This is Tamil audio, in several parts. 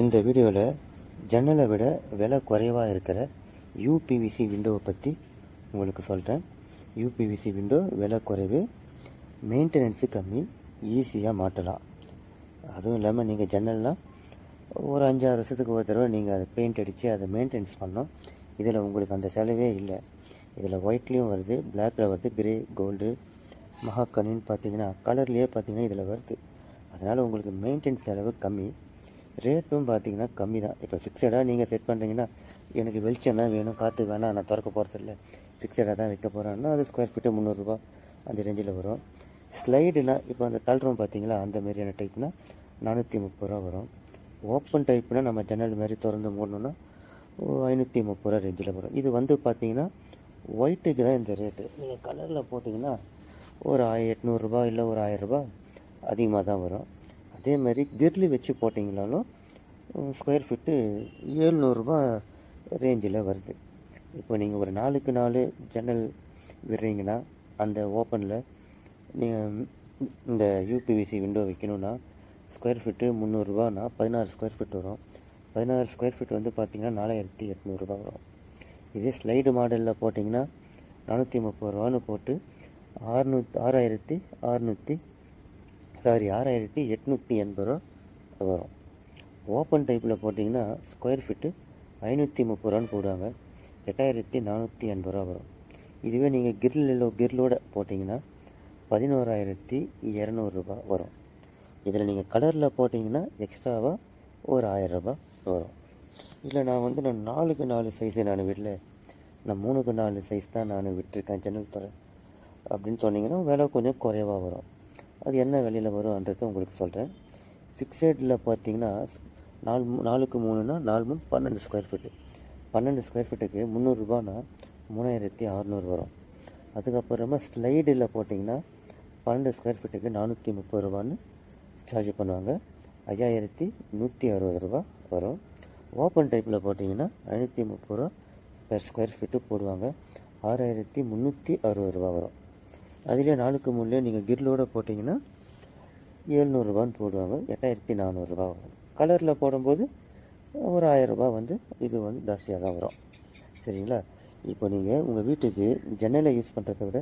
இந்த வீடியோவில் ஜன்னலை விட விலை குறைவாக இருக்கிற யூபிவிசி விண்டோவை பற்றி உங்களுக்கு சொல்கிறேன் யூபிவிசி விண்டோ விலை குறைவு மெயின்டெனன்ஸு கம்மி ஈஸியாக மாட்டலாம். அதுவும் இல்லாமல் நீங்கள் ஜன்னல்லாம் ஒரு அஞ்சாறு வருஷத்துக்கு ஒரு தடவை நீங்கள் அதை பெயிண்ட் அடித்து அதை மெயின்டெனன்ஸ் பண்ணோம் இதில் உங்களுக்கு அந்த செலவே இல்லை. இதில் ஒயிட்லேயும் வருது பிளாக்கில் வருது கிரே கோல்டு மகாக்கனின்னு பார்த்தீங்கன்னா கலர்லேயே பார்த்தீங்கன்னா இதில் வருது. அதனால் உங்களுக்கு மெயின்டெனன்ஸ் செலவு கம்மி. ரேட்டும் பார்த்தீங்கன்னா கம்மி தான். இப்போ ஃபிக்ஸடாக நீங்கள் செட் பண்ணுறீங்கன்னா எனக்கு வெளிச்சம் தான் வேணும். காற்று வேணாம் நான் திறக்க போகிறது இல்லை. ஃபிக்ஸடாக தான் விற்க போகிறேன்னா அது ஸ்கொயர் ஃபீட்டு முந்நூறுரூவா அந்த ரேஞ்சில் வரும். ஸ்லைடுனா இப்போ அந்த தள்ளுறோம் பார்த்தீங்களா அந்த மாதிரியான டைப்னால் நானூற்றி முப்பது ரூபா வரும். ஓப்பன் டைப்னால் நம்ம ஜன்னல் மாதிரி திறந்து மூடணுன்னா ஐநூற்றி முப்பது ரூபா ரேஞ்சில் வரும். இது வந்து பார்த்தீங்கன்னா ஒயிட்டுக்கு தான் இந்த ரேட்டு நீங்கள் கலரில் போட்டிங்கன்னா ஒரு ஆய எட்நூறுரூபா இல்லை ஒரு ஆயிரரூபா அதிகமாக தான் வரும். அதே மாதிரி கிர்லி வச்சு போட்டிங்கனாலும் ஸ்கொயர் ஃபீட்டு ஏழ்நூறுபா ரேஞ்சில் வருது. இப்போ நீங்கள் ஒரு நாலுக்கு நாலு ஜன்னல் விடுறீங்கன்னா அந்த ஓப்பனில் நீங்கள் இந்த யூபிவிசி விண்டோ வைக்கணுன்னா ஸ்கொயர் ஃபீட்டு முந்நூறுரூவானா பதினாறு ஸ்கொயர் ஃபீட் வரும். பதினாறு ஸ்கொயர் ஃபீட் வந்து பார்த்திங்கன்னா நாலாயிரத்தி எட்நூறுபா வரும். இதே ஸ்லைடு மாடலில் போட்டிங்கன்னா நானூற்றி முப்பது ரூபான்னு போட்டு ஆறுநூத் ஆறாயிரத்தி அறுநூற்றி சாரி ஆறாயிரத்தி எட்நூற்றி எண்பது ரூபா வரும். ஓப்பன் டைப்பில் போட்டிங்கன்னா ஸ்கொயர் ஃபீட்டு ஐநூற்றி முப்பது ரூபான்னு போடுவாங்க. எட்டாயிரத்தி நானூற்றி எண்பது ரூபா வரும். இதுவே நீங்கள் கிரில் கிரிலோட போட்டிங்கன்னா பதினோராயிரத்தி இரநூறுபா வரும். இதில் நீங்கள் கலரில் போட்டிங்கன்னா எக்ஸ்ட்ராவாக ஒரு ஆயிரரூபா வரும். இல்லை நான் வந்து நான் நாலுக்கு நாலு சைஸு நான் விடல. நான் மூணுக்கு நாலு சைஸ் தான் நான் விட்டுருக்கேன் ஜன்னல் துறை. அப்படின்னு சொன்னீங்கன்னா விலை கொஞ்சம் குறைவாக வரும். அது என்ன விலையில் வரும்ன்றது உங்களுக்கு சொல்கிறேன் ஃபிக்ஸடில் பார்த்தீங்கன்னா நாலு நாலுக்கு மூணுனா நாலு மூணு பன்னெண்டு ஸ்கொயர் ஃபீட்டு பன்னெண்டு ஸ்கொயர் ஃபீட்டுக்கு முந்நூறுரூபானா மூணாயிரத்தி அறநூறு வரும். அதுக்கப்புறமா ஸ்லைடில் போட்டிங்கன்னா பன்னெண்டு ஸ்கொயர் ஃபீட்டுக்கு நானூற்றி முப்பது ரூபான்னு சார்ஜ் பண்ணுவாங்க. ஐயாயிரத்தி நூற்றி அறுபது ரூபா வரும். ஓப்பன் டைப்பில் போட்டிங்கன்னா ஐநூற்றி முப்பது ரூபா பெர் ஸ்கொயர் ஃபீட்டு போடுவாங்க. ஆறாயிரத்தி முந்நூற்றி அறுபது ரூபா வரும். அதிலே நாளுக்கு முன்னே நீங்கள் கிர்லோடு போட்டிங்கன்னா ஏழ்நூறுபான்னு போடுவாங்க எட்டாயிரத்தி நானூறுரூபா வரும். கலரில் போடும்போது ஒரு ஆயரூபா வந்து இது வந்து ஜாஸ்தியாக தான் வரும். சரிங்களா? இப்போ நீங்கள் உங்கள் வீட்டுக்கு ஜன்னலை யூஸ் பண்ணுறத விட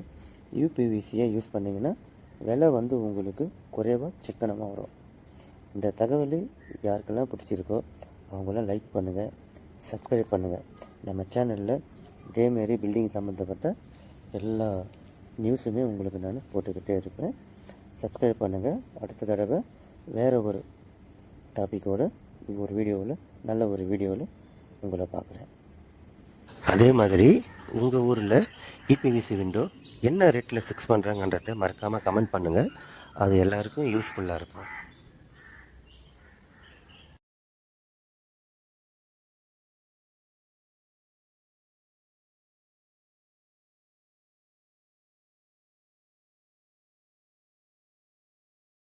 யூபிவிசியை யூஸ் பண்ணிங்கன்னா விலை வந்து உங்களுக்கு குறைவாக சிக்கனமாக வரும். இந்த தகவல் யாருக்கெல்லாம் பிடிச்சிருக்கோ அவங்களாம் லைக் பண்ணுங்கள் சப்ஸ்கிரைப் பண்ணுங்கள் நம்ம சேனலில் இதேமாரி பில்டிங் சம்மந்தப்பட்ட எல்லா நியூஸுமே உங்களுக்கு நான் போட்டுக்கிட்டே இருப்பேன். சப்ஸ்கிரைப் பண்ணுங்கள் அடுத்த தடவை வேறு ஒரு டாப்பிக்கோட ஒரு வீடியோவில் நல்ல ஒரு வீடியோவில் உங்களை பார்க்குறேன். அதே மாதிரி உங்கள் ஊரில் இபிவிசி விண்டோ என்ன ரேட்டில் ஃபிக்ஸ் பண்ணுறாங்கன்றத மறக்காமல் கமெண்ட் பண்ணுங்கள் அது எல்லாருக்கும் யூஸ்ஃபுல்லாக இருக்கும்.